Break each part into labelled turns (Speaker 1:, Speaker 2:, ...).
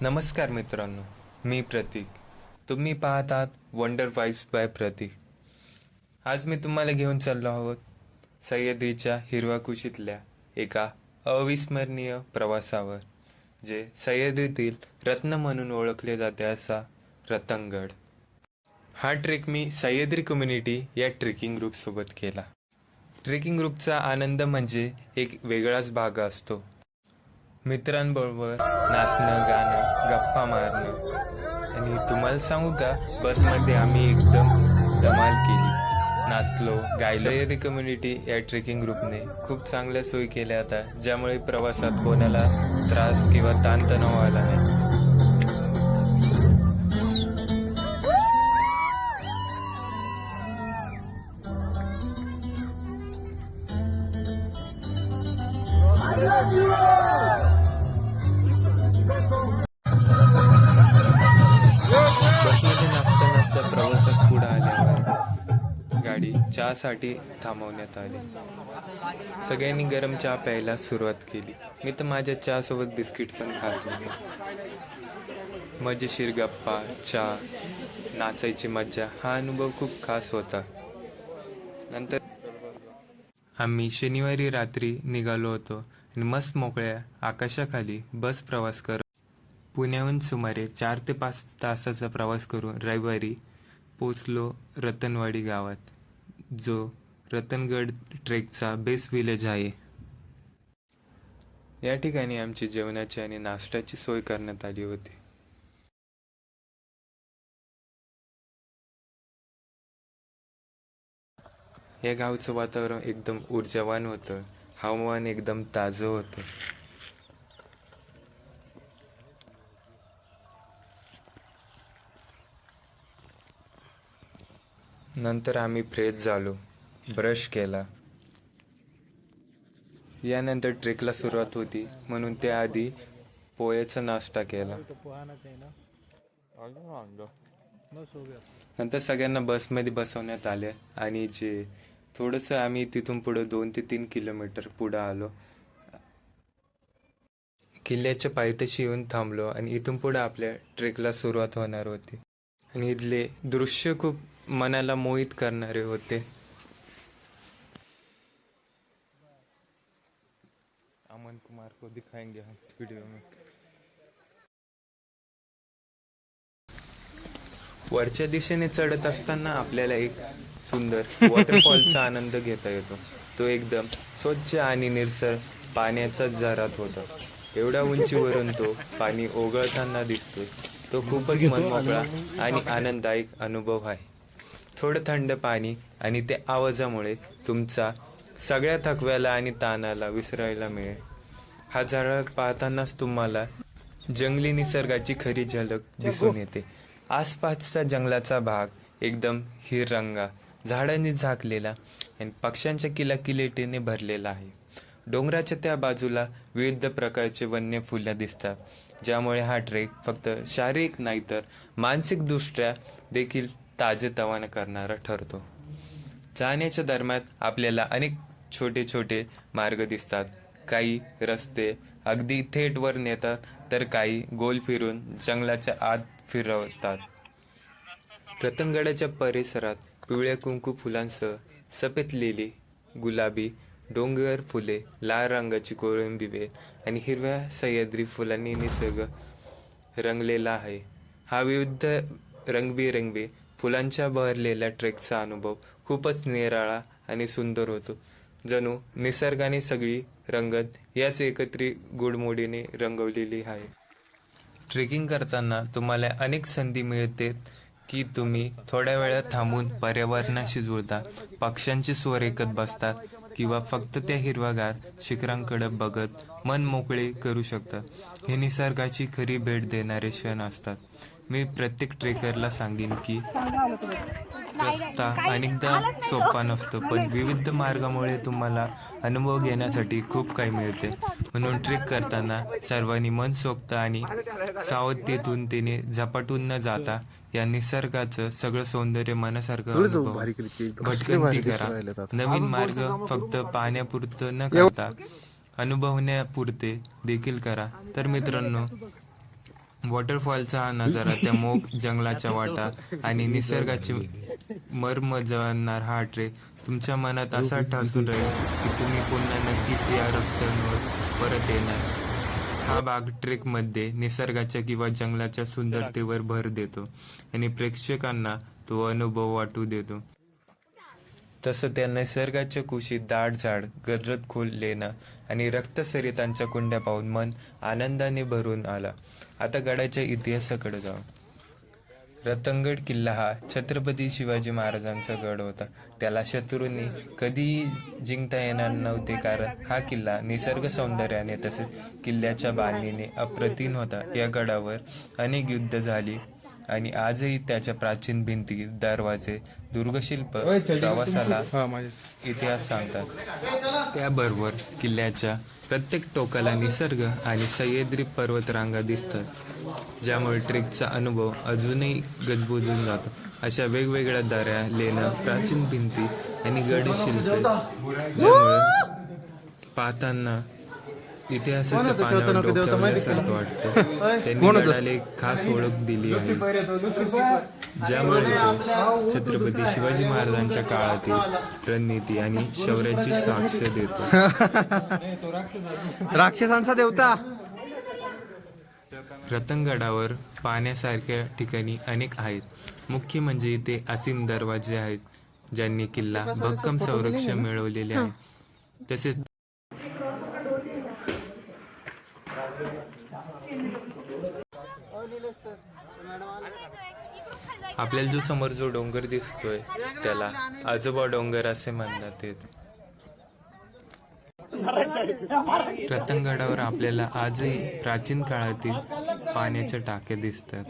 Speaker 1: नमस्कार मित्रांनो मी प्रतीक. तुम्ही पाहतात वंडर वाईफ्स बाय प्रतीक. आज मी तुम्हाला घेऊन चाललो आहोत सह्याद्रीच्या हिरवा कुशीतल्या एका अविस्मरणीय प्रवासावर जे सह्याद्रीतील रत्न म्हणून ओळखले जाते असा रतनगड. हा ट्रेक मी सह्याद्री कम्युनिटी या ट्रेकिंग ग्रुपसोबत केला. ट्रेकिंग ग्रुपचा आनंद म्हणजे एक वेगळाच भाग असतो. मित्रांबरोबर नाचणं गाणं गप्पा मारणं. आणि तुम्हाला सांगू का बसमध्ये आम्ही एकदम धमाल केली. नाचलो गायलो. सह्याद्री कम्युनिटी या ट्रेकिंग ग्रुपने खूप चांगल्या सोयी केल्या आता ज्यामुळे प्रवासात कोणाला त्रास किंवा ताणतणाव आला नाही. गाडी चहासाठी थांबवण्यात आली. सगळ्यांनी गरम चहा प्यायला सुरुवात केली. मी तर माझ्या चहासोबत बिस्किट पण खात होतो. मजेशीर गप्पा चहा नाचायची मज्जा हा अनुभव खूप खास होता. नंतर आम्ही शनिवारी रात्री निघालो होतो आणि मस्त मोकळ्या आकाशाखाली बस प्रवास करत पुण्याहून सुमारे चार ते पाच तासाचा प्रवास करून रविवारी पोचलो रतनवाडी गावात. जो रतनगड ट्रेकचा बेस विलेज आहे. या ठिकाणी आमची जेवणाची आणि नाश्त्याची सोय करण्यात आली होती. या गावचं वातावरण एकदम ऊर्जावान होतं. हवामान एकदम ताजं होतं. नंतर आम्ही फ्रेश झालो ब्रश केला. यानंतर ट्रेकला सुरुवात होती म्हणून त्याआधी पोह्याचा नाश्ता केला. नंतर सगळ्यांना बसमध्ये बसवण्यात आले आणि जे थोडंसं आम्ही तिथून पुढे दोन ते तीन किलोमीटर पुढे आलो. किल्ल्याच्या पायथ्याशी येऊन थांबलो आणि इथून पुढे आपल्या ट्रेकला सुरुवात होणार होती. आणि इथले दृश्य खूप मनाला मोहित करणारे होते. अमन कुमार को दिखाएंगे हम व्हिडिओ में. वरच्या दिशेने चढत असताना आपल्याला एक सुंदर वॉटरफॉलचा आनंद घेता येतो. तो एकदम स्वच्छ आणि निरसळ पाण्याचा झरात होता. एवढ्या उंचीवरून तो पाणी ओघळताना दिसतोय. तो खूपच मनमोकळा आणि आनंददायक अनुभव आहे. थोडं थंड पाणी आणि त्या आवाजामुळे तुमचा सगळ्या थकव्याला आणि ताणाला विसरायला मिळेल. हा झाड पाहतानाच तुम्हाला जंगली निसर्गाची खरी झलक दिसून येते. आसपासचा जंगलाचा भाग एकदम हिररंगा झाडांनी झाकलेला आणि पक्ष्यांच्या किलाकिलेटीने भरलेला आहे. डोंगराच्या त्या बाजूला विविध प्रकारचे वन्य फुलं दिसतात ज्यामुळे हा ट्रेक फक्त शारीरिक नाही तर मानसिकदृष्ट्या देखील ताजेतवानं करणारा ठरतो. जाण्याच्या दरम्यान आपल्याला अनेक छोटे छोटे मार्ग दिसतात. काही रस्ते अगदी थेट वर नेतात तर काही गोल फिरून जंगलाच्या आत फिरवतात. रतनगडाच्या परिसरात पिवळ्या कुंकू फुलांसह सफेद लिली गुलाबी डोंगर फुले लाल रंगाची कोळंबी वेल आणि हिरव्या सह्याद्री फुलांनी निसर्ग रंगलेला आहे. हा विविध रंगबेरंगी फुलांच्या बहरलेल्या ट्रेकचा अनुभव खूपच निराळा आणि सुंदर होतो. जणू निसर्गाने सगळी रंगत याच एकत्रित गुडमोडीने रंगवलेली आहे. ट्रेकिंग करताना तुम्हाला अनेक संधी मिळते की तुम्ही थोड्या वेळा थांबून पर्यावरणाशी जुळता पक्ष्यांचे स्वर ऐकत बसतात किंवा फक्त त्या हिरवागार शिखरांकडे बघत मन मोकळे करू शकता. हे निसर्गाची खरी भेट देणारे क्षण असतात. मी प्रत्येक ट्रेकरला सांगेन की रस्ता अनेकदा सोपा नसतो पण विविध मार्गामुळे तुम्हाला अनुभव घेण्यासाठी खूप काही मिळते. म्हणून ट्रेक करताना सर्वांनी मन सोक्त आणि सावधतेतून तिने झपाटून न जाता या निसर्गाचं सगळं सौंदर्य मनासारखं भटकंती करा. नवीन मार्ग फक्त पाहण्यापुरतं न करता अनुभवण्यापुरते देखील करा. तर मित्रांनो वॉटरफॉलचा हा नजारा त्या मोग जंगलाच्या वाटा आणि निसर्गाची मरमजवणार हा ट्रेक तुमच्या मनात असा ठासून राहील की तुम्ही पुन्हा नक्कीच या रस्त्यांवर परत येणार. हा भाग ट्रेकमध्ये निसर्गाच्या किंवा जंगलाच्या सुंदरतेवर भर देतो आणि प्रेक्षकांना तो अनुभव वाटू देतो. तसं त्या निसर्गाच्या कुशीत दाट झाड गडद खोल लेणं आणि रक्तसरितांच्या कुंड्या पाहून मन आनंदाने भरून आला. आता गडाच्या इतिहासाकडे जाऊ. रतनगड किल्ला हा छत्रपती शिवाजी महाराजांचा गड होता. त्याला शत्रूंनी कधीही जिंकता येणार नव्हते कारण हा किल्ला निसर्ग सौंदर्याने तसेच किल्ल्याच्या बांधणीने अप्रतिम होता. या गडावर अनेक युद्ध झाली. आणि आजही त्याच्या प्राचीन भिंती दरवाजे दुर्गशिल्प प्रवासाला इतिहास सांगतात. त्याबरोबर किल्ल्याच्या प्रत्येक टोकाला निसर्ग आणि सह्याद्री पर्वतरांगा दिसतात ज्यामुळे ट्रेकचा अनुभव अजूनही गजबजून जातो. अशा वेगवेगळ्या दऱ्या लेणं प्राचीन भिंती आणि गडशिल्पे ज्यामुळे पाहताना इतिहासाच्या पानावर वाटतं. त्यांनी एक खास ओळख दिली आहे. ज्यामुळे तो छत्रपती शिवाजी महाराजांच्या काळातील रणनीती आणि शौर्याची साक्ष देतो.
Speaker 2: राक्षसांचा देवता.
Speaker 1: रतनगडावर पाहण्यासारख्या ठिकाणी अनेक आहेत. मुख्य म्हणजे इथे असीम दरवाजे आहेत ज्यांनी किल्ला भक्कम संरक्षण मिळवलेले आहे. तसेच आपल्याला जो समोर जो डोंगर दिसतोय त्याला आजोबा डोंगर असे म्हणतात येत. रतनगडावर आपल्याला आजही प्राचीन काळातील पाण्याच्या टाक्या दिसतात.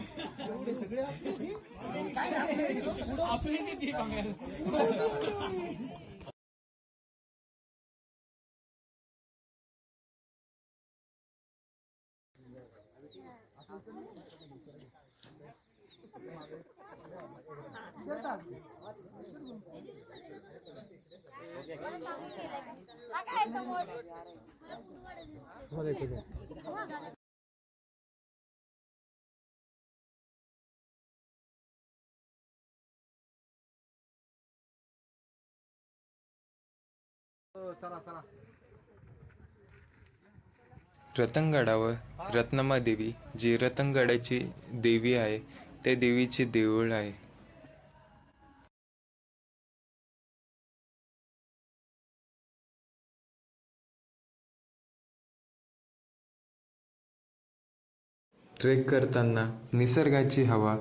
Speaker 1: रतनगडावर रत्नमा देवी जी रतनगडाची देवी आहे त्या देवीचे देऊळ आहे. ट्रेक करताना निसर्गाची हवा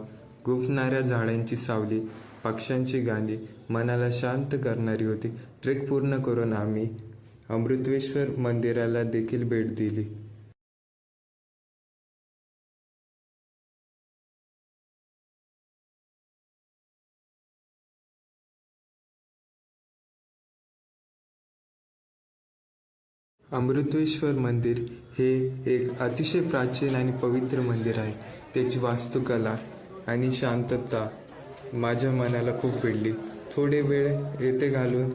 Speaker 1: गुफणाऱ्या झाडांची सावली पक्ष्यांची गाणी मनाला शांत करणारी होती. ट्रेक पूर्ण करून आम्ही अमृतेश्वर मंदिराला देखील भेट दिली. अमृतेश्वर मंदिर हे एक अतिशय प्राचीन आणि पवित्र मंदिर आहे. त्याची वास्तुकला आणि शांतता माझ्या मनाला खूप भिडली. थोडे वेळ येथे घालून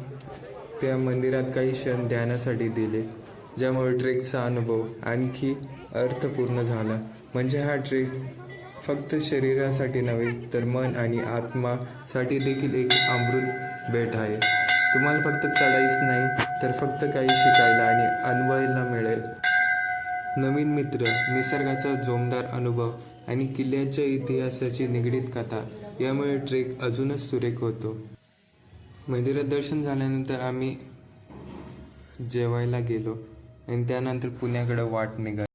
Speaker 1: त्या मंदिरात काही क्षण ध्यानासाठी दिले ज्यामुळे ट्रेकचा अनुभव आणखी अर्थपूर्ण झाला. म्हणजे हा ट्रेक फक्त शरीरासाठी नव्हे तर मन आणि आत्मासाठी देखील एक अमृत भेट आहे. तुम्हाला फक्त चढाईच नाही तर फक्त काही शिकायला आणि अनुभवायला मिळेल. नवीन मित्र निसर्गाचा जोमदार अनुभव आणि किल्ल्याच्या इतिहासाची निगडीत कथा यामुळे ट्रेक अजूनच सुरेख होतो. मंदिरात दर्शन झाल्यानंतर आम्ही जेवायला गेलो आणि त्यानंतर पुण्याकडे वाट निघाली.